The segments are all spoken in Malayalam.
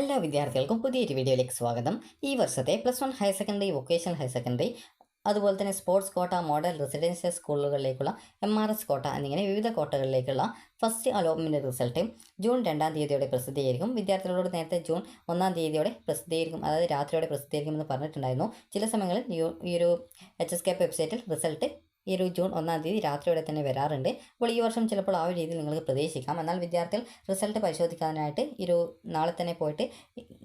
എല്ലാ വിദ്യാർത്ഥികൾക്കും പുതിയൊരു വീഡിയോയിലേക്ക് സ്വാഗതം. ഈ വർഷത്തെ plus one higher secondary vocational higher secondary അതുപോലെ തന്നെ സ്പോർട്സ് കോട്ട മോഡൽ റെസിഡൻഷ്യൽ സ്കൂളുകളിലേക്കുള്ള എം ആർ എസ് കോട്ട എന്നിങ്ങനെ വിവിധ കോട്ടകളിലേക്കുള്ള ഫസ്റ്റ് അലോട്ട്മെന്റ് റിസൾട്ട് ജൂൺ രണ്ടാം തീയതിയോടെ പ്രസിദ്ധീകരിക്കും. വിദ്യാർത്ഥികളോട് നേരത്തെ ജൂൺ ഒന്നാം തീയതിയോടെ പ്രസിദ്ധീകരിക്കും. അതായത് രാത്രിയോടെ പ്രസിദ്ധീകരിക്കുമെന്ന് പറഞ്ഞിട്ടുണ്ടായിരുന്നു. ചില സമയങ്ങളിൽ ഈ ഒരു എച്ച് എസ് കെ വെബ്സൈറ്റിൽ റിസൾട്ട് ഈ ഒരു ജൂൺ ഒന്നാം തീയതി രാത്രിയോടെ തന്നെ വരാറുണ്ട്. അപ്പോൾ ഈ വർഷം ചിലപ്പോൾ ആ ഒരു രീതിയിൽ നിങ്ങൾക്ക് പ്രതീക്ഷിക്കാം. എന്നാൽ വിദ്യാർത്ഥികൾ റിസൾട്ട് പരിശോധിക്കാനായിട്ട് ഈ ഒരു നാളെ തന്നെ പോയിട്ട്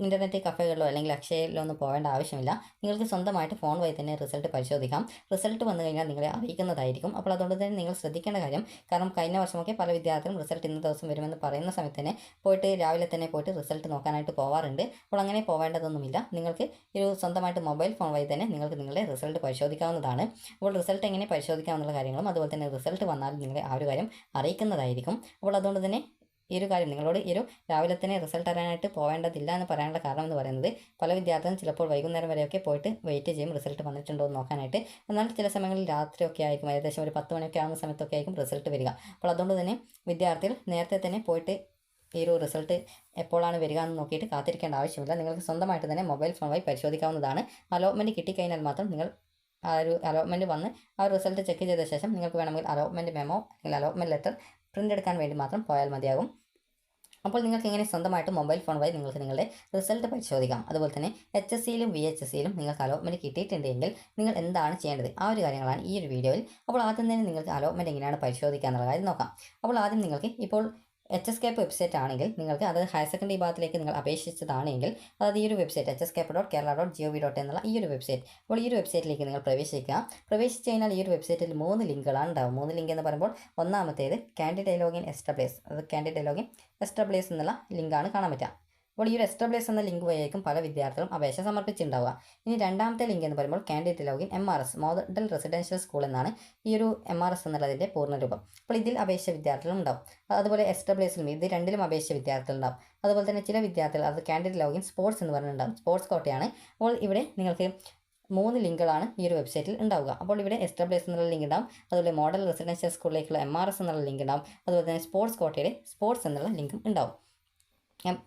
ഇന്റർനെറ്റ് കഫേകളിലോ അല്ലെങ്കിൽ അക്ഷയയിലോ ഒന്നും പോകേണ്ട ആവശ്യമില്ല. നിങ്ങൾക്ക് സ്വന്തമായിട്ട് ഫോൺ വഴി തന്നെ റിസൾട്ട് പരിശോധിക്കാം. റിസൾട്ട് വന്നു കഴിഞ്ഞാൽ നിങ്ങളെ അറിയിക്കുന്നതായിരിക്കും. അപ്പോൾ അതുകൊണ്ട് തന്നെ നിങ്ങൾ ശ്രദ്ധിക്കേണ്ട കാര്യം കാരണം കഴിഞ്ഞ വർഷമൊക്കെ പല വിദ്യാർത്ഥികളും റിസൾട്ട് ഇന്ന ദിവസം വരുമെന്ന് പറയുന്ന സമയത്ത് തന്നെ പോയിട്ട് രാവിലെ തന്നെ പോയിട്ട് റിസൾട്ട് നോക്കാനായിട്ട് പോവാറുണ്ട്. അപ്പോൾ അങ്ങനെ പോവേണ്ടതൊന്നുമില്ല. നിങ്ങൾക്ക് ഒരു സ്വന്തമായിട്ട് മൊബൈൽ ഫോൺ വഴി തന്നെ നിങ്ങൾക്ക് നിങ്ങളുടെ റിസൾട്ട് പരിശോധിക്കാവുന്നതാണ്. അപ്പോൾ റിസൾട്ട് എങ്ങനെ പരിശോധിക്കാമെന്നുള്ള കാര്യങ്ങളും അതുപോലെ തന്നെ റിസൾട്ട് വന്നാൽ നിങ്ങളെ ആ ഒരു കാര്യം അറിയിക്കുന്നതായിരിക്കും. അപ്പോൾ അതുകൊണ്ട് തന്നെ ഈ ഒരു കാര്യം നിങ്ങളോട് ഈ ഒരു രാവിലെ തന്നെ റിസൾട്ട് അറിയാനായിട്ട് പോകേണ്ടതില്ല എന്ന് പറയാനുള്ള കാരണം എന്ന് പറയുന്നത് പല വിദ്യാർത്ഥികളും ചിലപ്പോൾ വൈകുന്നേരം വരെയൊക്കെ പോയിട്ട് വെയിറ്റ് ചെയ്യും റിസൾട്ട് വന്നിട്ടുണ്ടോ എന്ന് നോക്കാനായിട്ട്. എന്നാൽ ചില സമയങ്ങളിൽ രാത്രിയൊക്കെ ആയിരിക്കും ഏകദേശം ഒരു പത്ത് മണിയൊക്കെ ആകുന്ന സമയത്തൊക്കെ ആയിരിക്കും റിസൾട്ട് വരിക. അപ്പോൾ അതുകൊണ്ട് തന്നെ വിദ്യാർത്ഥികൾ നേരത്തെ തന്നെ പോയിട്ട് ഈ ഒരു റിസൾട്ട് എപ്പോഴാണ് വരിക എന്ന് നോക്കിയിട്ട് കാത്തിരിക്കേണ്ട ആവശ്യമില്ല. നിങ്ങൾക്ക് സ്വന്തമായിട്ട് തന്നെ മൊബൈൽ ഫോൺ വഴി പരിശോധിക്കാവുന്നതാണ്. അലോട്ട്മെന്റ് കിട്ടിക്കഴിഞ്ഞാൽ മാത്രം നിങ്ങൾ ആ ഒരു അലോട്ട്മെന്റ് വന്ന് ആ റിസൾട്ട് ചെക്ക് ചെയ്ത ശേഷം നിങ്ങൾക്ക് വേണമെങ്കിൽ അലോട്ട്മെന്റ് മെമോ അല്ലെങ്കിൽ അലോട്ട്മെന്റ് ലെറ്റർ പ്രിന്റ് എടുക്കാൻ വേണ്ടി മാത്രം പോയാൽ മതിയാകും. അപ്പോൾ നിങ്ങൾക്ക് ഇങ്ങനെ സ്വന്തമായിട്ട് മൊബൈൽ ഫോൺ വഴി നിങ്ങൾക്ക് നിങ്ങളുടെ റിസൾട്ട് പരിശോധിക്കാം. അതുപോലെ തന്നെ എച്ച് എസ് സിയിലും വി എച്ച് എസ് സിയിലും നിങ്ങൾക്ക് അലോട്ട്മെന്റ് കിട്ടിയിട്ടുണ്ടെങ്കിൽ നിങ്ങൾ എന്താണ് ചെയ്യേണ്ടത്? ആ ഒരു കാര്യങ്ങളാണ് ഈ ഒരു വീഡിയോയിൽ അപ്പോൾ ആദ്യം തന്നെ നിങ്ങൾക്ക് അലോട്ട്മെന്റ് എങ്ങനെയാണ് പരിശോധിക്കുക എന്നുള്ള കാര്യം നോക്കാം. അപ്പോൾ ആദ്യം നിങ്ങൾക്ക് ഇപ്പോൾ എച്ച് എസ് കേപ്പ് വെബ്സൈറ്റ് ആണെങ്കിൽ നിങ്ങൾക്ക് അതായത് ഹയർ സെക്കൻഡറി വിഭാഗത്തിലേക്ക് നിങ്ങൾ അപേക്ഷിച്ചതാണെങ്കിൽ അതായത് ഈ ഒരു website H S cap dot Kerala dot G O V dot എന്നുള്ള ഈ ഒരു വെബ്സൈറ്റ് അപ്പോൾ ഈ ഒരു വെബ്സൈറ്റിലേക്ക് നിങ്ങൾ പ്രവേശിക്കുക. പ്രവേശിച്ച് കഴിഞ്ഞാൽ ഈ ഒരു വെബ്സൈറ്റിൽ മൂന്ന് ലിങ്കുകളാണ് ഉണ്ടാവും മൂന്ന് ലിങ്ക് എന്ന് പറയുമ്പോൾ ഒന്നാമത്തേത് കാൻഡിഡേറ്റ് ലോഗിൻ എസ്റ്റാബ്ലേസ് അത് കാൻഡിഡേറ്റ് ലോഗിൻ എസ്റ്റാബ്ലേസ് എന്നുള്ള ലിങ്കാണ് കാണാൻ പറ്റുക. അപ്പോൾ ഈ ഒരു എസ്റ്റാബ്ലേസ് എന്ന ലിങ്ക് വഴിയായിരിക്കും പല വിദ്യാർത്ഥികളും അപേക്ഷ സമർപ്പിച്ചിട്ടുണ്ടാവുക. ഇനി രണ്ടാമത്തെ ലിങ്ക് എന്ന് പറയുമ്പോൾ candidate login M R S model residential school എന്നാണ് ഈ ഒരു എം ആർ എസ് എന്നുള്ളതിന്റെ പൂർണരൂപം. അപ്പോൾ ഇതിൽ അപേക്ഷ വിദ്യാർത്ഥികളും ഉണ്ടാവും അതുപോലെ എസ്റ്റാബ്ലേസിലും ഇത് രണ്ടിലും അപേക്ഷ വിദ്യാർത്ഥികളുണ്ടാവും. അതുപോലെ തന്നെ ചില വിദ്യാർത്ഥികൾ അത് കാൻഡിഡേറ്റ് ലോഗിൻ സ്പോർട്സ് എന്ന് പറഞ്ഞിട്ടുണ്ടാവും. സ്പോർട്സ് കോട്ടയാണ്. അപ്പോൾ ഇവിടെ നിങ്ങൾക്ക് മൂന്ന് ലിങ്കുകളാണ് ഈ ഒരു വെബ്സൈറ്റിൽ ഉണ്ടാവുക. അപ്പോൾ ഇവിടെ എസ്റ്റാബ്ലേസ് എന്നുള്ള ലിങ്ക് ഉണ്ടാവും. അതുപോലെ മോഡൽ റെസിഡൻഷ്യൽ സ്കൂളിലേക്കുള്ള എം ആർ എസ് എന്നുള്ള ലിങ്ക് ഉണ്ടാവും. അതുപോലെ തന്നെ സ്പോർട്സ് കോട്ടയുടെ സ്പോർട്സ് എന്നുള്ള ലിങ്കും ഉണ്ടാവും.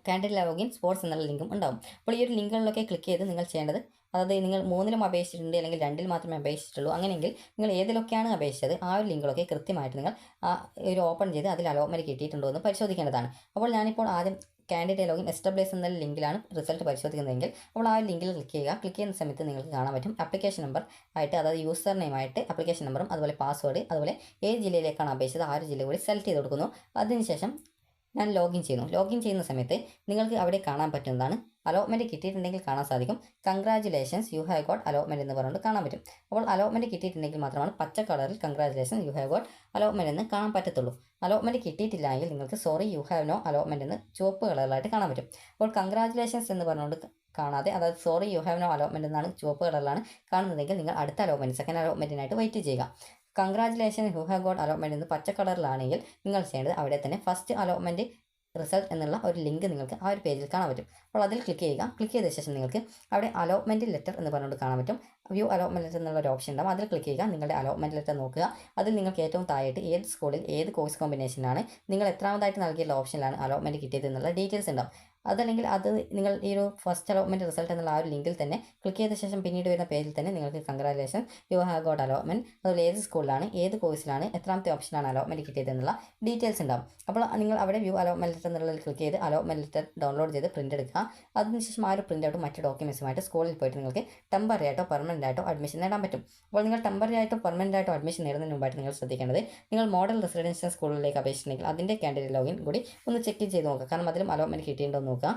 കാൻഡിൽ ലോഗിൻ സ്പോർട്സ് എന്നുള്ള ലിങ്കും ഉണ്ടാവും. അപ്പോൾ ഈ ഒരു ലിങ്കുകളിലൊക്കെ ക്ലിക്ക് ചെയ്ത് നിങ്ങൾ ചെയ്യേണ്ടത് അതായത് നിങ്ങൾ മൂന്നിലും അപേക്ഷിച്ചിട്ടുണ്ട് അല്ലെങ്കിൽ രണ്ടിൽ മാത്രമേ അപേക്ഷിച്ചിട്ടുള്ളൂ അങ്ങനെയെങ്കിൽ നിങ്ങൾ ഏതിലൊക്കെയാണ് അപേക്ഷിച്ചത് ആ ഒരു ലിങ്കുകളൊക്കെ കൃത്യമായിട്ട് നിങ്ങൾ ആ ഒരു ഓപ്പൺ ചെയ്ത് അതിൽ അലോട്ട്മെന്റ് കിട്ടിയിട്ടുണ്ടോ എന്ന് പരിശോധിക്കേണ്ടതാണ്. അപ്പോൾ ഞാനിപ്പോൾ ആദ്യം കാൻഡിഡേറ്റ് ലോഗിൻ എസ്റ്റാബ്ലേസ് എന്ന ലിങ്കിലാണ് റിസൾട്ട് പരിശോധിക്കുന്നതെങ്കിൽ അപ്പോൾ ആ ലിങ്കിൽ ക്ലിക്ക് ചെയ്യുക. ക്ലിക്ക് ചെയ്യുന്ന സമയത്ത് നിങ്ങൾക്ക് കാണാൻ പറ്റും അപ്ലിക്കേഷൻ നമ്പർ ആയിട്ട് അതായത് യൂസർ നെയിമായിട്ട് അപ്ലിക്കേഷൻ നമ്പറും അതുപോലെ പാസ്വേഡ് അതുപോലെ ഏത് ജില്ലയിലേക്കാണ് അപേക്ഷിച്ചത് ആ ഒരു ജില്ല കൂടി സെലക്ട് ചെയ്ത് കൊടുക്കുന്നു. അതിനുശേഷം ഞാൻ ലോഗിൻ ചെയ്യുന്നു. ലോഗിൻ ചെയ്യുന്ന സമയത്ത് നിങ്ങൾക്ക് അവിടെ കാണാൻ പറ്റുന്നതാണ് അലോട്ട്മെന്റ് കിട്ടിയിട്ടുണ്ടെങ്കിൽ കാണാൻ സാധിക്കും. Congratulations you have got allotment എന്ന് പറഞ്ഞുകൊണ്ട് കാണാൻ പറ്റും. അപ്പോൾ അലോട്ട്മെന്റ് കിട്ടിയിട്ടുണ്ടെങ്കിൽ മാത്രമാണ് പച്ച കളറിൽ congratulations you have got allotment എന്ന് കാണാൻ പറ്റത്തുള്ളൂ. അലോട്ട്മെന്റ് കിട്ടിയിട്ടില്ല എങ്കിൽ നിങ്ങൾക്ക് sorry you have no allotment എന്ന് ചുവപ്പ് കളറിലായിട്ട് കാണാൻ പറ്റും. അപ്പോൾ കൺഗ്രാജുലേഷൻസ് എന്ന് പറഞ്ഞുകൊണ്ട് കാണാതെ അതായത് sorry you have no allotment എന്നാണ് ചുവപ്പ് കളറിലാണ് കാണുന്നതെങ്കിൽ നിങ്ങൾ അടുത്ത അലോട്ട്മെന്റ് സെക്കൻഡ് അലോട്ട്മെന്റിനായിട്ട് വെയിറ്റ് ചെയ്യുക. Congratulation who have got allotment എന്ന് പച്ച കളറിലാണെങ്കിൽ നിങ്ങൾ ചെയ്യേണ്ടത് അവിടെ തന്നെ ഫസ്റ്റ് അലോട്ട്മെന്റ് റിസൾട്ട് എന്നുള്ള ഒരു ലിങ്ക് നിങ്ങൾക്ക് ആ ഒരു പേജിൽ കാണാൻ പറ്റും. അപ്പോൾ അതിൽ ക്ലിക്ക് ചെയ്യുക. ക്ലിക്ക് ചെയ്ത ശേഷം നിങ്ങൾക്ക് അവിടെ അലോട്ട്മെന്റ് ലെറ്റർ എന്ന് പറഞ്ഞുകൊണ്ട് കാണാൻ പറ്റും. വ്യൂ അലോട്ട്മെന്റ് ലെറ്റർ എന്നുള്ള ഒരു ഓപ്ഷൻ ഉണ്ടാവും അതിൽ ക്ലിക്ക് ചെയ്യുക. നിങ്ങളുടെ അലോട്ട്മെന്റ് ലെറ്റർ നോക്കുക. അതിൽ നിങ്ങൾക്ക് ഏറ്റവും താഴെയായിട്ട് ഏത് സ്കൂളിൽ ഏത് കോഴ്സ് കോമ്പിനേഷനാണ് നിങ്ങൾ എത്രാമതായിട്ട് നൽകിയുള്ള ഓപ്ഷനിലാണ് അലോട്ട്മെന്റ് കിട്ടിയത് എന്നുള്ള ഡീറ്റെയിൽസ് ഉണ്ടാവും. അതല്ലെങ്കിൽ അത് നിങ്ങൾ ഈ ഒരു ഫസ്റ്റ് അലോട്ട്മെന്റ് റിസൾട്ട് എന്നുള്ള ആ ഒരു ലിങ്കിൽ തന്നെ ക്ലിക്ക് ചെയ്ത ശേഷം പിന്നീട് വരുന്ന പേജിൽ തന്നെ നിങ്ങൾക്ക് congratulation you have got allotment അതുപോലെ ഏത് സ്കൂളിലാണ് ഏത് കോഴ്സിലാണ് എത്രാമത്തെ ഓപ്ഷനാണ് അലോട്ട്മെന്റ് കിട്ടിയതെന്നുള്ള ഡീറ്റെയിൽസ് ഉണ്ടാവും. അപ്പോൾ നിങ്ങൾ അവിടെ വ്യൂ അലോട്ട്മെന്റ് ലെറ്റർ എന്നുള്ളതിൽ ക്ലിക്ക് ചെയ്ത് അലോട്ട്മെന്റ് ലെറ്റർ ഡൗൺലോഡ് ചെയ്ത് പ്രിന്റ് എടുക്കുക. അതിനുശേഷം ആ ഒരു പ്രിന്റ് ഔട്ട് മറ്റ് ഡോക്യുമെന്റ്സുമായിട്ട് സ്കൂളിൽ പോയിട്ട് നിങ്ങൾക്ക് ടെമ്പററി ആയിട്ടോ പെർമനന്റ് ആയിട്ടോ അഡ്മിഷൻ നേടാൻ പറ്റും. അപ്പോൾ നിങ്ങൾ ടെമ്പററി ആയിട്ടോ പെർമനന്റ് ആയിട്ടോ അഡ്മിഷൻ നേടുന്നതിന് മുമ്പായിട്ട് നിങ്ങൾ ശ്രദ്ധിക്കേണ്ടത് നിങ്ങൾ മോഡൽ റെസിഡൻഷ്യൽ സ്കൂളിലേക്ക് അപേക്ഷിച്ചിട്ടുണ്ടെങ്കിൽ അതിന്റെ കാൻഡിഡേറ്റ് ലോഗിൻ കൂടി ഒന്ന് ചെക്ക് ചെയ്ത് നോക്കുക. കാരണം അതിലും അലോട്ട്മെന്റ് കിട്ടിയിട്ടുണ്ടോ നോക്കുക.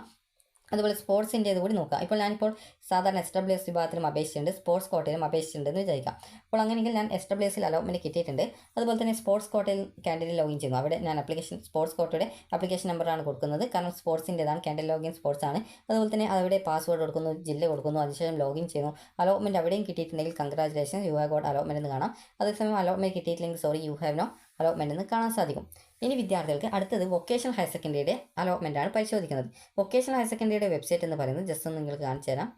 അതുപോലെ സ്പോർട്സിന്റേത് കൂടി നോക്കുക. ഇപ്പോൾ ഞാനിപ്പോൾ സാധാരണ എസ് ഡബ്ല്യു എസ് വിഭാഗത്തിലും അപേക്ഷിച്ചിട്ടുണ്ട്. സ്പോർട്സ് കോട്ടയിലും അപേക്ഷിച്ചിട്ടുണ്ട് എന്ന് വിചാരിക്കാം. അപ്പോൾ അങ്ങനെയെങ്കിൽ ഞാൻ എസ് ഡബ്ല്യു എസിൽ അലോട്ട്മെന്റ് കിട്ടിയിട്ടുണ്ട്. അതുപോലെ തന്നെ സ്പോർട്സ് കോട്ടയിൽ കാൻഡിഡേറ്റ് ലോഗിൻ ചെയ്യുന്നു. അവിടെ ഞാൻ അപ്ലിക്കേഷൻ സ്പോർട്സ് കോട്ടയുടെ അപ്ലിക്കേഷൻ നമ്പറാണ് കൊടുക്കുന്നത്. കാരണം സ്പോർട്സിന്റെതാണ് കാൻഡിഡേറ്റ് ലോഗിൻ സ്പോർട്സ് ആണ് അതുപോലെ തന്നെ അവിടെ പാസ്വേഡ് കൊടുക്കുന്നു ജില്ല കൊടുക്കുന്നു അതിനുശേഷം ലോഗിൻ ചെയ്യുന്നു. അലോട്ട്മെന്റ് അവിടെയും കിട്ടിയിട്ടുണ്ടെങ്കിൽ congratulation you have got allotment എന്ന് കാണാം. അതേസമയം allotment കിട്ടിയിട്ടില്ലെങ്കിൽ sorry you have no allotment എന്ന് കാണാൻ സാധിക്കും. ഇനി വിദ്യാർത്ഥികൾക്ക് അടുത്തത് വൊക്കേഷണൽ ഹയർ സെക്കൻഡറിയുടെ ആണ് പരിശോധിക്കുന്നത്. വൊക്കേഷണൽ ഹയർ സെക്കൻഡറിയുടെ വെബ്സൈറ്റ് എന്ന് പറയുന്നത് ജസ്റ്റ് ഒന്ന് നിങ്ങൾക്ക് കാണിച്ചു തരാം.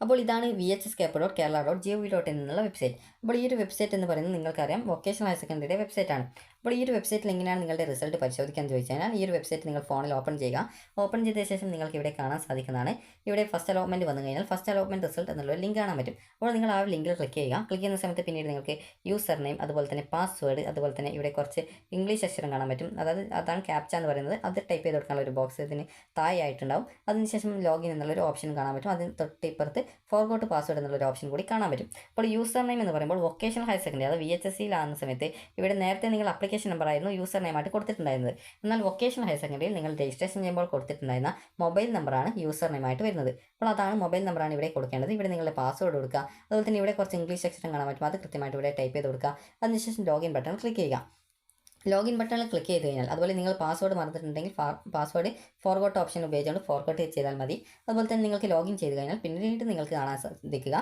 അപ്പോൾ ഇതാണ് V H S cap dot Kerala dot G O V dot എന്നുള്ള വെബ്സൈറ്റ് അപ്പോൾ ഈ ഒരു വെബ്സൈറ്റ് എന്ന് പറയുന്നത് നിങ്ങൾക്കറിയാം വൊക്കേഷണൽ ഹയർ സെക്കൻഡറിയുടെ വെബ്സൈറ്റ് ആണ്. അപ്പോൾ ഈ ഒരു വെബ്സൈറ്റിൽ എങ്ങനെയാണ് നിങ്ങളുടെ റിസൾട്ട് പരിശോധിക്കാൻ ചോദിച്ചു കഴിഞ്ഞാൽ ഈ ഒരു വെബ്സൈറ്റ് നിങ്ങൾ ഫോണിൽ ഓപ്പൺ ചെയ്യുക. ഓപ്പൺ ചെയ്ത ശേഷം നിങ്ങൾക്ക് ഇവിടെ കാണാൻ സാധിക്കുന്നതാണ്. ഇവിടെ ഫസ്റ്റ് അലോട്ട്മെന്റ് വന്നു കഴിഞ്ഞാൽ ഫസ്റ്റ് അലോട്ട്മെന്റ് റിസൾട്ട് എന്നുള്ള ലിങ്ക് കാണാൻ പറ്റും. അപ്പോൾ നിങ്ങൾ ആ ലിങ്കിൽ ക്ലിക്ക് ചെയ്യുക. ക്ലിക്ക് ചെയ്യുന്ന സമയത്ത് പിന്നീട് നിങ്ങൾക്ക് യൂസർ നെയിം അതുപോലെ തന്നെ പാസ്വേഡ് അതുപോലെ തന്നെ ഇവിടെ കുറച്ച് ഇംഗ്ലീഷ് അക്ഷരം കാണാൻ പറ്റും. അതായത് അതാണ് ക്യാപ്ച എന്ന് പറയുന്നത്. അത് ടൈപ്പ് ചെയ്ത് കൊടുക്കാനുള്ള ഒരു ബോക്സ് ഇതിന് തായായിട്ടുണ്ടാവും അതിനുശേഷം ലോഗിൻ എന്നുള്ളൊരു ഓപ്ഷൻ കാണാൻ പറ്റും. അതിന് തൊട്ട് ഇപ്പുറത്ത് ഫോർഗോട്ട് പാസ്വേഡ് എന്നുള്ളൊരു ഓപ്ഷൻ കൂടി കാണാൻ പറ്റും. അപ്പോൾ യൂസർ നെയിം എന്ന് പറയുമ്പോൾ വൊക്കേഷണൽ ഹയർ സെക്കൻഡറി അത് വി എച്ച് എസ് സിയിലാകുന്ന സമയത്ത് ഇവിടെ നേരത്തെ നിങ്ങൾ അപ്ലിക്കേഷൻ നമ്പർ ആയിരുന്നു യൂസർ നെയിമായിട്ട് കൊടുത്തിട്ടുണ്ടായിരുന്നത്. എന്നാൽ വൊക്കേഷണൽ ഹയർ സെക്കൻഡറിയിൽ നിങ്ങൾ രജിസ്ട്രേഷൻ ചെയ്യുമ്പോൾ കൊടുത്തിട്ടുണ്ടായിരുന്ന മൊബൈൽ നമ്പറാണ് യൂസർ നെയിമായിട്ട് വരുന്നത്. അപ്പോൾ അതാണ് മൊബൈൽ നമ്പറാണ് ഇവിടെ കൊടുക്കേണ്ടത്. ഇവിടെ നിങ്ങളുടെ പാസ്വേഡ് കൊടുക്കുക. അതുപോലെ തന്നെ ഇവിടെ കുറച്ച് ഇംഗ്ലീഷ് അക്ഷരം കാണാൻ പറ്റും. അത് കൃത്യമായിട്ട് ഇവിടെ ടൈപ്പ് ചെയ്ത് കൊടുക്കുക. അതിനുശേഷം ലോഗിൻ ബട്ടൺ ക്ലിക്ക് ചെയ്യുക. ലോഗിൻ ബട്ടണിൽ ക്ലിക്ക് ചെയ്ത് കഴിഞ്ഞാൽ അതുപോലെ നിങ്ങൾ പാസ്വേഡ് മറന്നിട്ടുണ്ടെങ്കിൽ പാസ്വേഡ് ഫോർഗോട്ട് ഓപ്ഷൻ ഉപയോഗിച്ചുകൊണ്ട് ഫോർഗോട്ട് ചെയ്താൽ മതി. അതുപോലെ തന്നെ നിങ്ങൾക്ക് ലോഗിൻ ചെയ്ത് കഴിഞ്ഞാൽ പിന്നീട് നിങ്ങൾക്ക് കാണാൻ സാധിക്കുക.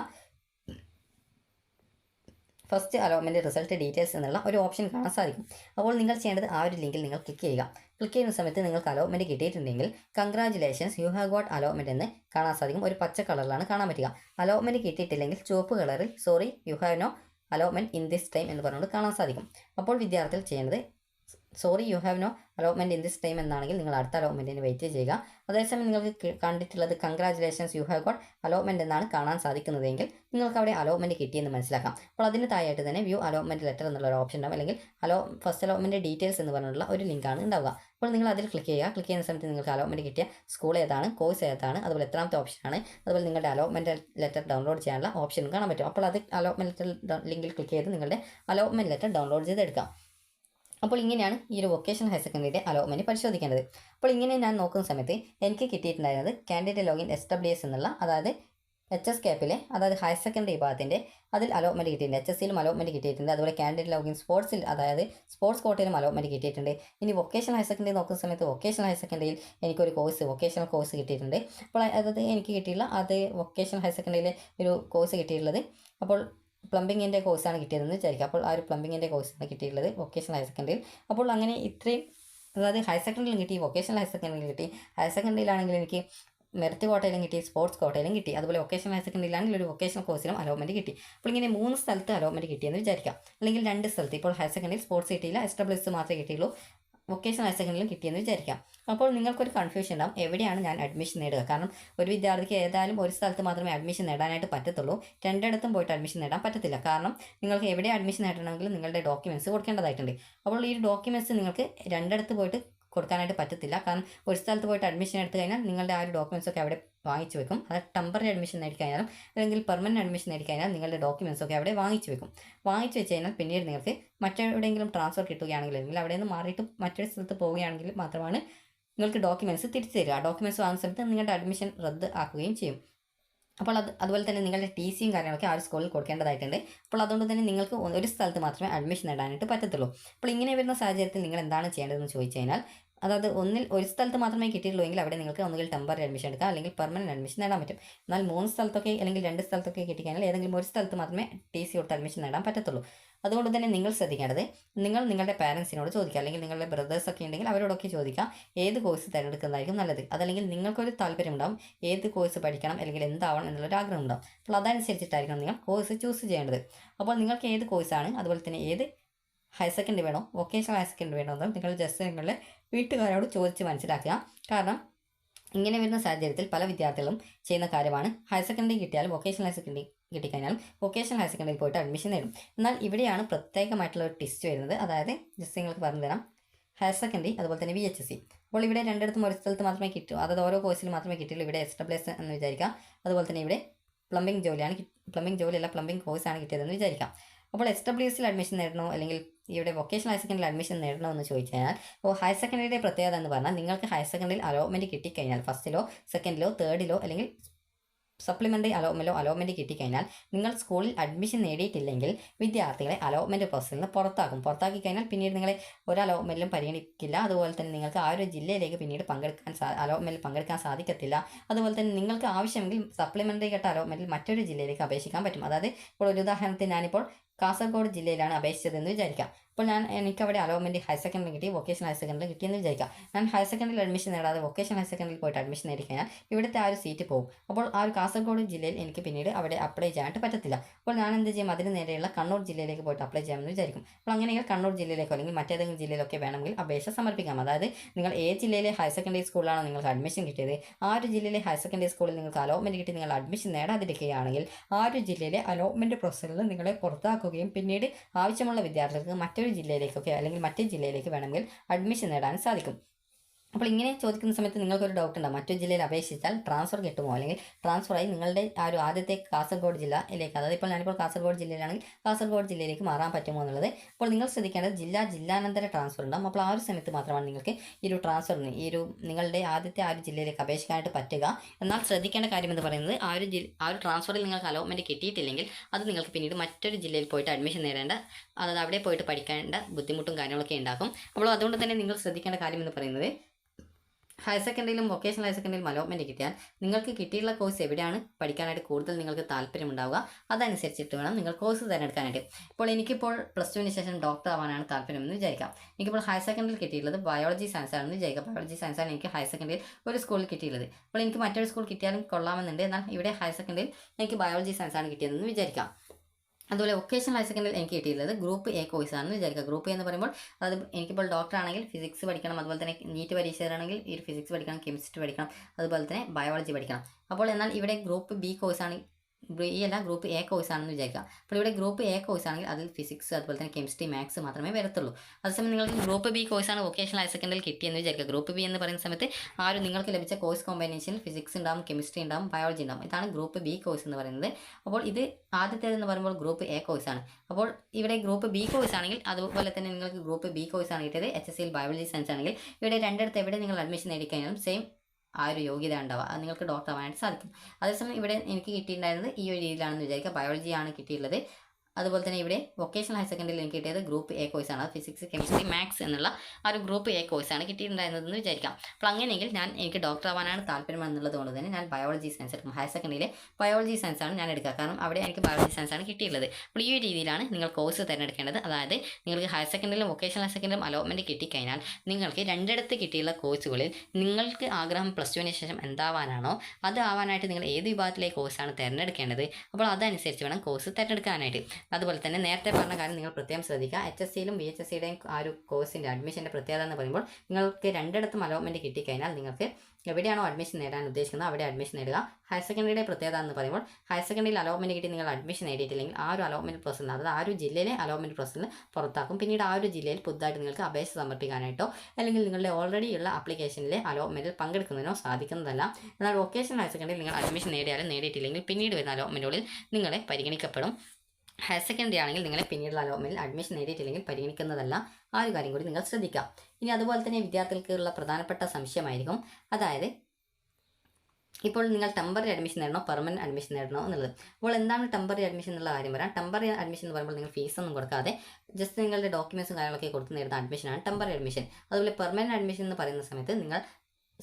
ഫസ്റ്റ് അലോട്ട്മെന്റ് റിസൾട്ട് ഡീറ്റെയിൽസ് എന്നുള്ള ഒരു ഓപ്ഷൻ കാണാൻ സാധിക്കും. അപ്പോൾ നിങ്ങൾ ചെയ്യേണ്ടത് ആ ഒരു ലിങ്കിൽ നിങ്ങൾ ക്ലിക്ക് ചെയ്യുക. ക്ലിക്ക് ചെയ്യുന്ന സമയത്ത് നിങ്ങൾക്ക് അലോട്ട്മെന്റ് കിട്ടിയിട്ടുണ്ടെങ്കിൽ congratulations you have got allotment എന്ന് കാണാൻ സാധിക്കും. ഒരു പച്ച കളറിലാണ് കാണാൻ പറ്റുക. അലോട്ട്മെന്റ് കിട്ടിയിട്ടില്ലെങ്കിൽ ചുവപ്പ് കളറിൽ sorry you have no allotment in this time എന്ന് പറഞ്ഞുകൊണ്ട് കാണാൻ സാധിക്കും. അപ്പോൾ വിദ്യാർത്ഥികൾ ചെയ്യേണ്ടത് sorry you have no allotment in this time എന്നാണെങ്കിൽ നിങ്ങൾ അടുത്ത അലോട്ട്മെന്റിന് വെയിറ്റ് ചെയ്യുക. അതേസമയം നിങ്ങൾക്ക് കണ്ടിട്ടുള്ളത് congratulations you have got allotment എന്നാണ് കാണാൻ സാധിക്കുന്നതെങ്കിൽ നിങ്ങൾക്ക് അവിടെ അലോട്ട്മെന്റ് കിട്ടിയെന്ന് മനസ്സിലാക്കാം. അപ്പോൾ അതിന് താഴെയായിട്ട് തന്നെ വ്യൂ അലോട്ട്മെന്റ് ലെറ്റർ എന്നുള്ള ഒരു ഓപ്ഷൻ ഉണ്ടാവും. അല്ലെങ്കിൽ അലോ ഫസ്റ്റ് അലോട്ട്മെന്റ് ഡീറ്റെയിൽസ് എന്ന് പറഞ്ഞിട്ടുള്ള ഒരു ലിങ്കാണ് ഉണ്ടാവുക. അപ്പോൾ നിങ്ങൾ അതിൽ ക്ലിക്ക് ചെയ്യുക. ക്ലിക്ക് ചെയ്യുന്ന സമയത്ത് നിങ്ങൾക്ക് അലോട്ട്മെന്റ് കിട്ടിയ സ്കൂൾ ഏതാണ് കോഴ്സ് ഏതാണ് അതുപോലെ എത്രാമത്തെ ഓപ്ഷനാണ് അതുപോലെ നിങ്ങളുടെ അലോട്ട്മെന്റ് ലെറ്റർ ഡൗൺലോഡ് ചെയ്യാനുള്ള ഓപ്ഷൻ കാണാൻ പറ്റും. അപ്പോൾ അത് അലോട്ട്മെന്റ് ലെറ്റർ ലിങ്കിൽ ക്ലിക്ക് ചെയ്ത് നിങ്ങളുടെ അലോട്ട്മെന്റ് ലെറ്റർ ഡൗൺലോഡ് ചെയ്തെടുക്കാം. അപ്പോൾ ഇങ്ങനെയാണ് ഈ ഒരു വൊക്കേഷണൽ ഹയർ സെക്കൻഡറിയുടെ അലോട്ട്മെന്റ് പരിശോധിക്കേണ്ടത്. അപ്പോൾ ഇങ്ങനെ ഞാൻ നോക്കുന്ന സമയത്ത് എനിക്ക് കിട്ടിയിട്ടുണ്ടായിരുന്നത് candidate login S W S എന്നുള്ള അതായത് എച്ച് എസ് ക്യാപ്പിലെ അതായത് ഹയർ സെക്കൻഡറി വിഭാഗത്തിന്റെ അതിൽ അലോട്ട്മെന്റ് കിട്ടിയിട്ടുണ്ട്. എച്ച് എസ് സിയിലും അലോട്ട്മെന്റ് കിട്ടിയിട്ടുണ്ട്. അതുപോലെ കാൻഡിഡേറ്റ് ലോഗിൻ സ്പോർട്സിൽ അതായത് സ്പോർട്സ് കോട്ടയിലും അലോട്ട്മെന്റ് കിട്ടിയിട്ടുണ്ട്. ഇനി വൊക്കേഷണൽ ഹയർ സെക്കൻഡറി നോക്കുന്ന സമയത്ത് വൊക്കേഷണൽ ഹയർ സെക്കൻഡറിയിൽ എനിക്കൊരു കോഴ്സ് വൊക്കേഷണൽ കോഴ്സ് കിട്ടിയിട്ടുണ്ട്. അപ്പോൾ അതായത് എനിക്ക് കിട്ടിയിട്ടുള്ള അത് വൊക്കേഷണൽ ഹയർ സെക്കൻഡറിയിലെ ഒരു കോഴ്സ് കിട്ടിയിട്ടുള്ളത്. അപ്പോൾ പ്ലംബിങ്ങിന്റെ കോഴ്സാണ് കിട്ടിയതെന്ന് വിചാരിക്കുക. അപ്പോൾ ആ ഒരു പ്ലംബിങ്ങിന്റെ കോഴ്സാണ് കിട്ടിയിട്ടുള്ളത് വൊക്കേഷണൽ ഹയർ സെക്കൻഡറിയിൽ. അപ്പോൾ അങ്ങനെ ഇത്രയും അതായത് ഹയർ സെക്കൻഡറിയിലും കിട്ടി വൊക്കേഷണൽ ഹയർ സെക്കൻഡറിയിലും കിട്ടി. ഹയർ സെക്കൻഡറിയിലാണെങ്കിൽ എനിക്ക് മെറിറ്റ് കോട്ടയിലും കിട്ടി സ്പോർട്സ് കോട്ടയിലും കിട്ടി. അതുപോലെ വൊക്കേഷണൽ ഹയർ സെക്കൻഡറിയിലാണെങ്കിൽ ഒരു വൊക്കേഷണൽ കോഴ്സിലും അലോമെന്റ് കിട്ടി. അപ്പോൾ ഇങ്ങനെ മൂന്ന് സ്ഥലത്ത് അലോമെന്റ് കിട്ടിയെന്ന് വിചാരിക്കാം അല്ലെങ്കിൽ രണ്ട് സ്ഥലത്ത്. ഇപ്പോൾ ഹയർ സെക്കൻഡറിയിൽ സ്പോർട്സ് കിട്ടിയില്ല എസ് ഡബ്ല്യു എസ് മാത്രമേ കിട്ടിയുള്ളൂ. വൊക്കേഷണൽ ഹയർ സെക്കൻഡറിയിലും കിട്ടിയെന്ന് വിചാരിക്കാം. അപ്പോൾ നിങ്ങൾക്കൊരു കൺഫ്യൂഷൻ ഉണ്ടാവും. എവിടെയാണ് ഞാൻ അഡ്മിഷൻ നേടുക? കാരണം ഒരു വിദ്യാർത്ഥിക്ക് ഏതായാലും ഒരു സ്ഥലത്ത് മാത്രമേ അഡ്മിഷൻ നേടാനായിട്ട് പറ്റത്തുള്ളൂ. രണ്ടിടത്തും പോയിട്ട് അഡ്മിഷൻ നേടാൻ പറ്റത്തില്ല. കാരണം നിങ്ങൾക്ക് എവിടെ അഡ്മിഷൻ നേടണമെങ്കിലും നിങ്ങളുടെ ഡോക്യുമെന്റ്സ് കൊടുക്കേണ്ടതായിട്ടുണ്ട്. അപ്പോൾ ഈ ഡോക്യുമെന്റ്സ് നിങ്ങൾക്ക് രണ്ടിടത്ത് പോയിട്ട് കൊടുക്കാനായിട്ട് പറ്റത്തില്ല. കാരണം ഒരു സ്ഥലത്ത് പോയിട്ട് അഡ്മിഷൻ എടുത്തു കഴിഞ്ഞാൽ നിങ്ങളുടെ ആ ഒരു ഡോക്യുമെൻസ് ഒക്കെ അവിടെ വാങ്ങിച്ചു വെക്കും. അത് ടെമ്പററി അഡ്മിഷൻ നേടിക്കഴിഞ്ഞാലും അല്ലെങ്കിൽ പെർമനന്റ് അഡ്മിഷൻ നേടിക്കഴിഞ്ഞാൽ നിങ്ങളുടെ ഡോക്യുമെൻസ് ഒക്കെ അവിടെ വാങ്ങിച്ചു വെക്കും. വാങ്ങിച്ചു വെച്ച് കഴിഞ്ഞാൽ പിന്നീട് നിങ്ങൾക്ക് മറ്റെവിടെയെങ്കിലും ട്രാൻസ്ഫർ കിട്ടുകയാണെങ്കിൽ അല്ലെങ്കിൽ അവിടെ നിന്ന് മാറിയിട്ട് മറ്റൊരു സ്ഥലത്ത് പോവുകയാണെങ്കിൽ മാത്രമാണ് നിങ്ങൾക്ക് ഡോക്യുമെന്റ്സ് തിരിച്ചു തരിക. ആ ഡോക്യുമെന്റ്സ് വാങ്ങുന്ന സമയത്ത് നിങ്ങളുടെ അഡ്മിഷൻ റദ്ദ് ആക്കുകയും ചെയ്യും. അപ്പോൾ അത് അതുപോലെ തന്നെ നിങ്ങളുടെ ടി സിയും കാര്യങ്ങളൊക്കെ ആ ഒരു സ്കൂളിൽ കൊടുക്കേണ്ടതായിട്ടുണ്ട്. അപ്പോൾ അതുകൊണ്ട് തന്നെ നിങ്ങൾക്ക് ഒരു സ്ഥലത്ത് മാത്രമേ അഡ്മിഷൻ നേടാനായിട്ട് പറ്റത്തുള്ളൂ. അപ്പോൾ ഇങ്ങനെ വരുന്ന സാഹചര്യത്തിൽ നിങ്ങൾ എന്താണ് ചെയ്യേണ്ടതെന്ന് ചോദിച്ചു കഴിഞ്ഞാൽ അതായത് ഒന്നിൽ ഒരു സ്ഥലത്ത് മാത്രമേ കിട്ടിയിട്ടുള്ളൂ എങ്കിൽ അവിടെ നിങ്ങൾക്ക് ഒന്നുകിൽ ടെമ്പററി അഡ്മിഷൻ എടുക്കാം അല്ലെങ്കിൽ പെർമനന്റ് അഡ്മിഷൻ നേടാൻ പറ്റും. എന്നാൽ മൂന്ന് സ്ഥലത്തൊക്കെ അല്ലെങ്കിൽ രണ്ട് സ്ഥലത്തൊക്കെ കിട്ടിക്കഴിഞ്ഞാൽ ഏതെങ്കിലും ഒരു സ്ഥലത്ത് മാത്രമേ ടി സി കൊടുത്ത് അഡ്മിഷൻ നേടാൻ പറ്റത്തുള്ളൂ. അതുകൊണ്ട് തന്നെ നിങ്ങൾ ശ്രദ്ധിക്കേണ്ടത് നിങ്ങൾ നിങ്ങളുടെ പാരൻസിനോട് ചോദിക്കുക അല്ലെങ്കിൽ നിങ്ങളുടെ ബ്രദേഴ്സ് ഒക്കെ ഉണ്ടെങ്കിൽ അവരോടൊക്കെ ചോദിക്കാം ഏത് കോഴ്സ് തിരഞ്ഞെടുക്കുന്നതായിരിക്കും നല്ലത്? അതല്ലെങ്കിൽ നിങ്ങൾക്കൊരു താല്പര്യം ഉണ്ടാവും ഏത് കോഴ്സ് പഠിക്കണം അല്ലെങ്കിൽ എന്താവണം എന്നുള്ളൊരു ആഗ്രഹം ഉണ്ടാവും അപ്പോൾ അതനുസരിച്ചിട്ടായിരിക്കണം നിങ്ങൾ കോഴ്സ് ചൂസ് ചെയ്യേണ്ടത്. അപ്പോൾ നിങ്ങൾക്ക് ഏത് കോഴ്സാണ് അതുപോലെ തന്നെ ഏത് ഹയർ സെക്കൻഡറി വേണോ വൊക്കേഷണൽ ഹയർ സെക്കൻഡറി വേണോ എന്ന് നിങ്ങൾ ജസ്റ്റ് നിങ്ങളുടെ വീട്ടുകാരോട് ചോദിച്ച് മനസ്സിലാക്കുക. കാരണം ഇങ്ങനെ വരുന്ന സാഹചര്യത്തിൽ പല വിദ്യാർത്ഥികളും ചെയ്യുന്ന കാര്യമാണ്. ഹയർ സെക്കൻഡറി കിട്ടിയാലും വൊക്കേഷണൽ ഹയർ സെക്കൻഡറി കിട്ടിക്കഴിഞ്ഞാൽ വൊക്കേഷണൽ ഹയർ സെക്കൻഡറി പോയിട്ട് അഡ്മിഷൻ നേടും. എന്നാൽ ഇവിടെയാണ് പ്രത്യേകമായിട്ടുള്ള ഒരു ടിസ്റ്റ് വരുന്നത്. അതായത് ജസ്റ്റ് നിങ്ങൾക്ക് പറഞ്ഞു തരാം. ഹയർ സെക്കൻഡറി അതുപോലെ തന്നെ വി എച്ച് എസ് സി അപ്പോൾ ഇവിടെ രണ്ടിടത്തും ഒരു സ്ഥലത്ത് മാത്രമേ കിട്ടൂ. അതായത് ഓരോ കോഴ്സിൽ മാത്രമേ കിട്ടുള്ളൂ ഇവിടെ എസ് ഡബ്ല്യു എസ് എന്ന് വിചാരിക്കാം. അതുപോലെ തന്നെ ഇവിടെ പ്ലംബിംഗ് ജോലിയാണ് പ്ലംബിംഗ് ജോലിയല്ല പ്ലംബിംഗ് കോഴ്സാണ് കിട്ടിയതെന്ന് വിചാരിക്കാം. അപ്പോൾ എസ് ഡബ്ല്യു എസിൽ അഡ്മിഷൻ നേടണോ അല്ലെങ്കിൽ ഇവിടെ വൊക്കേഷണൽ ഹയർ സെക്കൻഡറി അഡ്മിഷൻ നേടണമെന്ന് ചോദിച്ചു കഴിഞ്ഞാൽ അപ്പോൾ ഹയർ സെക്കൻഡറിയുടെ പ്രത്യേകത എന്ന് പറഞ്ഞാൽ നിങ്ങൾക്ക് ഹയർ സെക്കൻഡറിയിൽ അലോട്ട്മെന്റ് കിട്ടിക്കഴിഞ്ഞാൽ ഫസ്റ്റിലോ സെക്കൻഡിലോ തേർഡിലോ അല്ലെങ്കിൽ സപ്ലിമെന്ററി അലോട്ട്മെന്റോ അലോട്ട്മെന്റ് കിട്ടിക്കഴിഞ്ഞാൽ നിങ്ങൾ സ്കൂളിൽ അഡ്മിഷൻ നേടിയിട്ടില്ലെങ്കിൽ വിദ്യാർത്ഥികളെ അലോട്ട്മെന്റ് പ്രോസസ്സിൽ നിന്ന് പുറത്താക്കും. പുറത്താക്കി കഴിഞ്ഞാൽ പിന്നീട് നിങ്ങളെ ഒരു അലോട്ട്മെന്റിലും പരിഗണിക്കില്ല. അതുപോലെ തന്നെ നിങ്ങൾക്ക് ആ ഒരു ജില്ലയിലേക്ക് പിന്നീട് പങ്കെടുക്കാൻ സാ അലോട്ട്മെന്റിൽ പങ്കെടുക്കാൻ സാധിക്കത്തില്ല. അതുപോലെ തന്നെ നിങ്ങൾക്ക് ആവശ്യമെങ്കിൽ സപ്ലിമെന്ററി ഘട്ട അലോട്ട്മെന്റിൽ മറ്റൊരു ജില്ലയിലേക്ക് അപേക്ഷിക്കാൻ പറ്റും. അതായത് ഇപ്പോൾ ഒരു ഉദാഹരണത്തിന് ഞാനിപ്പോൾ കാസർഗോഡ് ജില്ലയിലാണ് അപേക്ഷിച്ചതെന്ന് വിചാരിക്കാം. അപ്പോൾ ഞാൻ എനിക്ക് അവിടെ അലോട്ട്മെന്റ് ഹയർ സെക്കൻഡറി കിട്ടി വൊക്കേഷൻ ഹയർ സെക്കൻഡറി കിട്ടിയെന്ന് വിചാരിക്കാം. ഞാൻ ഹയർ സെക്കൻഡറിയിൽ അഡ്മിഷൻ നേടാതെ വൊക്കേഷൻ ഹയർ സെക്കൻഡറിയിൽ പോയിട്ട് അഡ്മിഷൻ നേടിക്കഴിഞ്ഞാൽ ഇവിടുത്തെ ആ ഒരു സീറ്റ് പോകും. അപ്പോൾ ആ ഒരു കാസർഗോഡ് ജില്ലയിൽ എനിക്ക് പിന്നീട് അവിടെ അപ്ലൈ ചെയ്യാനായിട്ട് പറ്റത്തില്ല. അപ്പോൾ ഞാൻ എന്ത് ചെയ്യും? അതിന് നേരെയുള്ള കണ്ണൂർ ജില്ലയിലേക്ക് പോയിട്ട് അപ്ലൈ ചെയ്യാമെന്ന് വിചാരിക്കും. അപ്പോൾ അങ്ങനെയെങ്കിൽ കണ്ണൂർ ജില്ലയിലേക്കോ അല്ലെങ്കിൽ മറ്റേതെങ്കിലും ജില്ലയിലൊക്കെ വേണമെങ്കിൽ അപേക്ഷ സമർപ്പിക്കാം. അതായത് നിങ്ങൾ ഏത് ജില്ലയിലെ ഹയർ സെക്കൻഡറി സ്കൂളിലാണ് നിങ്ങൾക്ക് അഡ്മിഷൻ കിട്ടിയത് ആ ഒരു ജില്ലയിലെ ഹയർ സെക്കൻഡറി സ്കൂളിൽ നിങ്ങൾക്ക് അലോട്ട്മെന്റ് കിട്ടി നിങ്ങൾ അഡ്മിഷൻ നേടാതിരിക്കുകയാണെങ്കിൽ ആ ഒരു ജില്ലയിലെ അലോട്ട്മെന്റ് പ്രോസസ്സിൽ നിങ്ങളെ പുറത്താക്കുകയും പിന്നീട് ആവശ്യമുള്ള വിദ്യാർത്ഥികൾക്ക് മറ്റൊരു ജില്ലയിലേക്കൊക്കെ അല്ലെങ്കിൽ മറ്റേ ജില്ലയിലേക്ക് വേണമെങ്കിൽ അഡ്മിഷൻ നേടാൻ സാധിക്കും. അപ്പോൾ ഇങ്ങനെ ചോദിക്കുന്ന സമയത്ത് നിങ്ങൾക്കൊരു ഡൗട്ട് ഉണ്ടാവും മറ്റൊരു ജില്ലയിൽ അപേക്ഷിച്ചാൽ ട്രാൻസ്ഫർ കിട്ടുമോ? അല്ലെങ്കിൽ ട്രാൻസ്ഫറായി നിങ്ങളുടെ ആ ഒരു ആദ്യത്തെ കാസർഗോഡ് ജില്ലയിലേക്ക് അതായത് ഇപ്പോൾ ഞാനിപ്പോൾ കാസർഗോഡ് ജില്ലയിലാണെങ്കിൽ കാസർഗോഡ് ജില്ലയിലേക്ക് മാറാൻ പറ്റുമോ എന്നുള്ളത് അപ്പോൾ നിങ്ങൾ ശ്രദ്ധിക്കേണ്ടത് ജില്ലാ ജില്ലാനന്തര ട്രാൻസ്ഫർ ഉണ്ടാകും അപ്പോൾ ആ ഒരു സമയത്ത് മാത്രമാണ് നിങ്ങൾക്ക് ഈ ഒരു ട്രാൻസ്ഫറിന് ഈ ഒരു നിങ്ങളുടെ ആദ്യത്തെ ആ ഒരു ജില്ലയിലേക്ക് അപേക്ഷിക്കാനായിട്ട് പറ്റുക. എന്നാൽ ശ്രദ്ധിക്കേണ്ട കാര്യം എന്ന് പറയുന്നത് ആ ഒരു ജില്ല ആ ഒരു ട്രാൻസ്ഫറിൽ നിങ്ങൾക്ക് അലോട്ട്മെന്റ് കിട്ടിയിട്ടില്ലെങ്കിൽ അത് നിങ്ങൾക്ക് പിന്നീട് മറ്റൊരു ജില്ലയിൽ പോയിട്ട് അഡ്മിഷൻ നേടേണ്ട അതായത് അവിടെ പോയിട്ട് പഠിക്കേണ്ട ബുദ്ധിമുട്ടും കാര്യങ്ങളൊക്കെ ഉണ്ടാക്കും. അപ്പോൾ അതുകൊണ്ട് തന്നെ നിങ്ങൾ ശ്രദ്ധിക്കേണ്ട കാര്യം എന്ന് പറയുന്നത് ഹയർ സെക്കൻഡറിയിലും വൊക്കേഷണൽ ഹയർ സെക്കൻഡറിയിലും അലോട്ട്മെന്റ് കിട്ടിയാൽ നിങ്ങൾക്ക് കിട്ടിയിട്ടുള്ള കോഴ്സ് എവിടെയാണ്? പഠിക്കാനായിട്ട് കൂടുതൽ നിങ്ങൾക്ക് താല്പര്യമുണ്ടാവുക. അതനുസരിച്ചിട്ട് വേണം നിങ്ങൾ കോഴ്സ് തിരഞ്ഞെടുക്കാനായിട്ട്. ഇപ്പോൾ എനിക്കിപ്പോൾ പ്ലസ് ടുവിന് ശേഷം ഡോക്ടർ ആവാനാണ് താല്പര്യം എന്ന് വിചാരിക്കാം. എനിക്കിപ്പോൾ ഹയർ സെക്കൻഡറിയിൽ കിട്ടിയിട്ടുള്ളത് ബയോളജി സയൻസ് ആണെന്ന് വിചാരിക്കാം. ബയോളജി സയൻസ് ആണ് എനിക്ക് ഹയർ സെക്കൻഡറിയിൽ ഒരു സ്കൂളിൽ കിട്ടിയിട്ടുള്ളത്. അപ്പോൾ എനിക്ക് മറ്റൊരു സ്കൂൾ കിട്ടിയാലും കൊള്ളാമെന്നുണ്ട്. എന്നാൽ ഇവിടെ ഹയർ സെക്കൻഡറിയിൽ എനിക്ക് ബയോളജി സയൻസ് ആണ് കിട്ടിയതെന്ന് വിചാരിക്കാം. അതുപോലെ വൊക്കേഷണൽ ഹയർ സെക്കൻഡറിൽ എനിക്ക് കിട്ടിയിട്ടുള്ളത് ഗ്രൂപ്പ് എ കോഴ്സ് ആണെന്ന് വിചാരിക്കുക. ഗ്രൂപ്പ് എന്ന് പറയുമ്പോൾ അത് എനിക്കിപ്പോൾ ഡോക്ടർ ആണെങ്കിൽ ഫിസിക്സ് പഠിക്കണം അതുപോലെ തന്നെ നീറ്റ് പരീക്ഷ എഴുതണമെങ്കിൽ ഈ ഫിസിക്സ് പഠിക്കണം കെമിസ്ട്രി പഠിക്കണം അതുപോലെ തന്നെ ബയോളജി പഠിക്കണം. അപ്പോൾ എന്നാൽ ഇവിടെ ഗ്രൂപ്പ് ബി കോഴ്സ് ആണ് ഈ എല്ലാം ഗ്രൂപ്പ് എ കോഴ്സ് ആണെന്ന് വിചാരിക്കുക. അപ്പോൾ ഇവിടെ ഗ്രൂപ്പ് എ കോഴ്സ് ആണെങ്കിൽ അതിൽ ഫിസിക്സ് അതുപോലെ തന്നെ കെമിസ്ട്രി മാത്സ് മാത്രമേ വരത്തുള്ളൂ. അതേസമയം നിങ്ങൾക്ക് ഗ്രൂപ്പ് ബി കോഴ്സാണ് വൊക്കേഷണൽ ഹയർ സെക്കൻഡറിയിൽ കിട്ടിയെന്ന് വിചാരിക്കുക. ഗ്രൂപ്പ് ബി എന്ന് പറയുന്ന സമയത്ത് ആ ഒരു നിങ്ങൾക്ക് ലഭിച്ച കോഴ്സ് കോമ്പിനേഷൻ ഫിസിക്സ് ഉണ്ടാവും കെമിസ്ട്രി ഉണ്ടാവും ബയോളജി ഉണ്ടാവും. ഇതാണ് ഗ്രൂപ്പ് ബി കോഴ്സ് എന്ന് പറയുന്നത്. അപ്പോൾ ഇത് ആദ്യത്തേതെന്ന് പറയുമ്പോൾ ഗ്രൂപ്പ് എ കോഴ്സ് ആണ്. അപ്പോൾ ഇവിടെ ഗ്രൂപ്പ് ബി കോഴ്സ് ആണെങ്കിൽ അതുപോലെ തന്നെ നിങ്ങൾക്ക് ഗ്രൂപ്പ് ബി കോഴ്സ് ആണ് കിട്ടിയത്. എച്ച് എസ് സിയിൽ ബയോളജി സയൻസ് ആണെങ്കിൽ ഇവിടെ രണ്ടിടത്ത് എവിടെ നിങ്ങൾ അഡ്മിഷൻ നേടിക്കഴിഞ്ഞാലും സെയിം ആ ഒരു യോഗ്യത ഉണ്ടാവുക അത് നിങ്ങൾക്ക് ഡോക്ടർ ആവാനായിട്ട് സാധിക്കും. അതേസമയം ഇവിടെ എനിക്ക് കിട്ടിയിട്ടുണ്ടായിരുന്നത് ഈ ഒരു രീതിയിലാണെന്ന് വിചാരിക്കുക. ബയോളജിയാണ് കിട്ടിയിട്ടുള്ളത്. അതുപോലെ തന്നെ ഇവിടെ വൊക്കേഷണൽ ഹയർ സെക്കൻഡറിയിൽ എനിക്ക് കിട്ടിയത് ഗ്രൂപ്പ് എ കോഴ്സാണ് ഫിസിക്സ് കെമിസ്ട്രി മാത്സ് എന്നുള്ള ആ ഒരു ഗ്രൂപ്പ് എ കോഴ്സാണ് കിട്ടിയിട്ടുണ്ടായിരുന്നതെന്ന് വിചാരിക്കാം. അപ്പോൾ അങ്ങനെയെങ്കിൽ ഞാൻ എനിക്ക് ഡോക്ടർ ആവാനാണ് താല്പര്യം എന്നുള്ളത് കൊണ്ട് തന്നെ ഞാൻ ബയോളജി സയൻസ് എടുക്കും ഹയർ സെക്കൻഡറിയിലെ ബയോളജി സയൻസ് ആണ് ഞാൻ എടുക്കുക. കാരണം അവിടെ എനിക്ക് ബയോളജി സയൻസ് ആണ് കിട്ടിയിട്ടുള്ളത്. അപ്പോൾ ഈ രീതിയിലാണ് നിങ്ങൾ കോഴ്സ് തിരഞ്ഞെടുക്കേണ്ടത്. അതായത് നിങ്ങൾക്ക് ഹയർ സെക്കൻഡറിയിലും വൊക്കേഷണൽ ഹയർ സെക്കൻഡറിയും അലോട്ട്മെന്റ് കിട്ടിക്കഴിഞ്ഞാൽ നിങ്ങൾക്ക് രണ്ടിടത്ത് കിട്ടിയുള്ള കോഴ്സുകളിൽ നിങ്ങൾക്ക് ആഗ്രഹം പ്ലസ് ടുവിന് ശേഷം എന്താവാനാണോ അത് ആവാനായിട്ട് നിങ്ങൾ ഏത് വിഭാഗത്തിലെ കോഴ്സാണ് തിരഞ്ഞെടുക്കേണ്ടത്. അപ്പോൾ അതനുസരിച്ച് വേണം കോഴ്സ് തിരഞ്ഞെടുക്കാനായിട്ട്. അതുപോലെ തന്നെ നേരത്തെ പറഞ്ഞ കാര്യം നിങ്ങൾ പ്രത്യേകം ശ്രദ്ധിക്കുക. എച്ച് എസ് സിയിലും ബി എച്ച് എസ് സിയുടെയും ആ ഒരു കോഴ്സിന്റെ അഡ്മിഷന്റെ പ്രത്യേകത എന്ന് പറയുമ്പോൾ നിങ്ങൾക്ക് രണ്ടിടത്തും അലോട്ട്മെന്റ് കിട്ടിക്കഴിഞ്ഞാൽ നിങ്ങൾക്ക് എവിടെയാണോ അഡ്മിഷൻ നേടാൻ ഉദ്ദേശിക്കുന്നത് അവിടെ അഡ്മിഷൻ നേടുക. ഹയർ സെക്കൻഡറിയുടെ പ്രത്യേകത എന്ന് പറയുമ്പോൾ ഹയർ സെക്കൻഡറിയിൽ അലോട്ട്മെന്റ് കിട്ടി നിങ്ങൾ അഡ്മിഷൻ നേടിയിട്ടില്ലെങ്കിൽ ആ ഒരു അലോട്ട്മെന്റ് പ്രോസസ്സിൽ അതായത് ആ ഒരു ജില്ലയിലെ അലോട്ട്മെന്റ് പ്രോസസ്സിൽ പുറത്താക്കും. പിന്നീട് ആ ഒരു ജില്ലയിൽ പുതുതായിട്ട് നിങ്ങൾക്ക് അപേക്ഷ സമർപ്പിക്കാനായിട്ടോ അല്ലെങ്കിൽ നിങ്ങളുടെ ഓൾറെഡി ഉള്ള അപ്ലിക്കേഷനിലെ അലോട്ട്മെന്റിൽ പങ്കെടുക്കുന്നതിനോ സാധിക്കുന്നതല്ല. എന്നാൽ വൊക്കേഷണൽ ഹയർ സെക്കൻഡറിയിൽ നിങ്ങൾ അഡ്മിഷൻ നേടിയാലും നേടിയിട്ടില്ലെങ്കിൽ പിന്നീട് വരുന്ന അലോട്ട്മെന്റുകളിൽ നിങ്ങളെ പരിഗണിക്കപ്പെടും. ഹയർ സെക്കൻഡറി ആണെങ്കിൽ നിങ്ങളെ പിന്നീടുള്ള അലോട്ട്മെന്റിൽ അഡ്മിഷൻ നേടിയിട്ടില്ലെങ്കിൽ പരിഗണിക്കുന്നതല്ല ആ ഒരു കാര്യം കൂടി നിങ്ങൾ ശ്രദ്ധിക്കാം ഇനി അതുപോലെ തന്നെ വിദ്യാർത്ഥികൾക്കുള്ള പ്രധാനപ്പെട്ട സംശയമായിരിക്കും. അതായത് ഇപ്പോൾ നിങ്ങൾ ടെമ്പററി അഡ്മിഷൻ നേടണോ പെർമനന്റ് അഡ്മിഷൻ നേടണോ എന്നുള്ളത്. അപ്പോൾ എന്താണ് ടെമ്പററി അഡ്മിഷൻ എന്നുള്ള കാര്യം പറയാം. ടെമ്പററി അഡ്മിഷൻ എന്ന് പറയുമ്പോൾ നിങ്ങൾ ഫീസൊന്നും കൊടുക്കാതെ ജസ്റ്റ് നിങ്ങളുടെ ഡോക്യുമെന്റ്സും കാര്യങ്ങളൊക്കെ കൊടുത്ത് നേടുന്ന അഡ്മിഷനാണ് ടെമ്പററി അഡ്മിഷൻ അതുപോലെ പെർമനന്റ് അഡ്മിഷൻ എന്ന് പറയുന്ന സമയത്ത് നിങ്ങൾ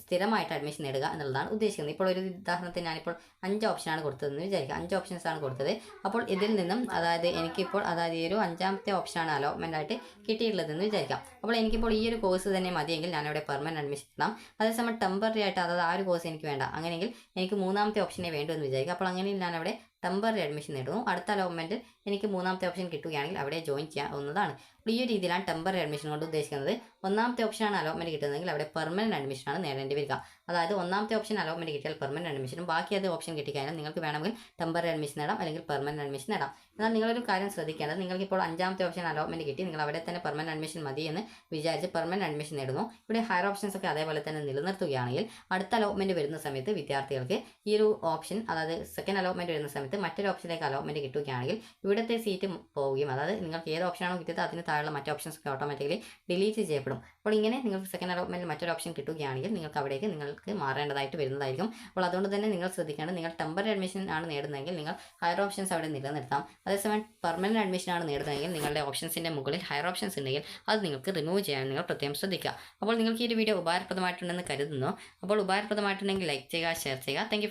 സ്ഥിരമായിട്ട് അഡ്മിഷൻ നേടുക എന്നുള്ളതാണ് ഉദ്ദേശിക്കുന്നത്. ഇപ്പോൾ ഒരു ഉദാഹരണത്തിന് ഞാനിപ്പോൾ അഞ്ച് ഓപ്ഷനാണ് കൊടുത്തതെന്ന് വിചാരിക്കുക. അഞ്ച് ഓപ്ഷൻസ് ആണ് കൊടുത്തത്. അപ്പോൾ ഇതിൽ നിന്നും അതായത് എനിക്കിപ്പോൾ അതായത് ഈ ഒരു അഞ്ചാമത്തെ ഓപ്ഷനാണ് അലോട്ട്മെന്റ് ആയിട്ട് കിട്ടിയിട്ടുള്ളതെന്ന് വിചാരിക്കാം. അപ്പോൾ എനിക്കിപ്പോൾ ഈ ഒരു കോഴ്സ് തന്നെ മതിയെങ്കിൽ ഞാനിവിടെ പെർമനന്റ് അഡ്മിഷൻ ഇടാം അതേസമയം ടെമ്പററി ആയിട്ട് അതായത് ആ ഒരു കോഴ്സ് എനിക്ക് വേണ്ട. അങ്ങനെയെങ്കിൽ എനിക്ക് മൂന്നാമത്തെ ഓപ്ഷനെ വേണ്ടു എന്ന് വിചാരിക്കുക. അപ്പോൾ അങ്ങനെയും ഞാനവിടെ ടെമ്പററി അഡ്മിഷൻ നേടുന്നു. അടുത്ത അലോട്ട്മെന്റിൽ എനിക്ക് മൂന്നാമത്തെ ഓപ്ഷൻ കിട്ടുകയാണെങ്കിൽ അവിടെ ജോയിൻ ചെയ്യാവുന്നതാണ് അപ്പോൾ ഈ ഒരു രീതിയിലാണ് ടെമ്പററി അഡ്മിഷൻ കൊണ്ട് ഉദ്ദേശിക്കുന്നത്. ഒന്നാമത്തെ ഓപ്ഷൻ ആണ് അലോട്ട്മെന്റ് കിട്ടുന്നതെങ്കിൽ അവിടെ പെർമനന്റ് അഡ്മിഷനാണ് നേടേണ്ടി വരിക. അതായത് ഒന്നാമത്തെ ഓപ്ഷൻ അലോട്ട്മെന്റ് കിട്ടിയാൽ പെർമനന്റ് അഡ്മിഷനും ബാക്കി അത് ഓപ്ഷൻ കിട്ടിക്കഴിഞ്ഞാൽ നിങ്ങൾക്ക് വേണമെങ്കിൽ ടെമ്പററി അഡ്മിഷൻ നേടാം അല്ലെങ്കിൽ പെർമനന്റ് അഡ്മിഷൻ നേടാം. എന്നാൽ നിങ്ങളൊരു കാര്യം ശ്രദ്ധിക്കേണ്ടത് നിങ്ങൾക്ക് ഇപ്പോൾ അഞ്ചാമത്തെ ഓപ്ഷൻ അലോട്ട്മെന്റ് കിട്ടി നിങ്ങൾ അവിടെ തന്നെ പെർമനന്റ് അഡ്മിഷൻ മതി എന്ന് വിചാരിച്ച് പെർമനന്റ് അഡ്മിഷൻ നേടുന്നു. ഇവിടെ ഹയർ ഓപ്ഷൻസ് ഒക്കെ അതേപോലെ തന്നെ നിലനിർത്തുകയാണെങ്കിൽ അടുത്ത അലോട്ട്മെന്റ് വരുന്ന സമയത്ത് വിദ്യാർത്ഥികൾക്ക് ഈ ഒരു ഓപ്ഷൻ അതായത് സെക്കൻഡ് അലോട്ട്മെന്റ് വരുന്ന സമയത്ത് മറ്റൊരു ഓപ്ഷനിലേക്ക് അലോട്ട്മെന്റ് കിട്ടുകയാണെങ്കിൽ ഇവിടുത്തെ സീറ്റ് പോവുകയും അതായത് നിങ്ങൾക്ക് ഏത് ഓപ്ഷനാണോ കിട്ടിയത് അതിന് താഴെയുള്ള മറ്റു ഓപ്ഷൻസ് ഒക്കെ ഓട്ടോമാറ്റിക്കലി ഡിലീറ്റ് ചെയ്യപ്പെടും. അപ്പോൾ ഇങ്ങനെ നിങ്ങൾക്ക് സെക്കൻഡ് അലോട്ട്മെന്റ് മറ്റൊരു ഓപ്ഷൻ കിട്ടുകയാണെങ്കിൽ നിങ്ങൾക്ക് അവിടേക്ക് നിങ്ങൾക്ക് മാറേണ്ടതായിട്ട് വരുന്നതായിരിക്കും. അപ്പോൾ അതുകൊണ്ട് തന്നെ നിങ്ങൾ ശ്രദ്ധിക്കേണ്ടത് നിങ്ങൾ ടെമ്പററി അഡ്മിഷൻ ആണ് നേടുന്നതെങ്കിൽ നിങ്ങൾ ഹയർ ഓപ്ഷൻസ് അവിടെ നിലനിർത്താം. അതേസമയം പെർമനന്റ് അഡ്മിഷൻ ആണ് നേടുന്നതെങ്കിൽ നിങ്ങളുടെ ഓപ്ഷൻസിന്റെ മുകളിൽ ഹയർ ഓപ്ഷൻസ് ഉണ്ടെങ്കിൽ അത് നിങ്ങൾക്ക് റിമൂവ് ചെയ്യാൻ നിങ്ങൾ പ്രത്യേകം ശ്രദ്ധിക്കുക. അപ്പോൾ നിങ്ങൾക്ക് ഈ ഒരു വീഡിയോ ഉപകാരപ്രദമായിട്ടുണ്ടെന്ന് കരുതുന്നു. അപ്പോൾ ഉപകാരപ്രദമായിട്ടുണ്ടെങ്കിൽ ലൈക്ക് ചെയ്യുക ഷെയർ ചെയ്യുക. താങ്ക്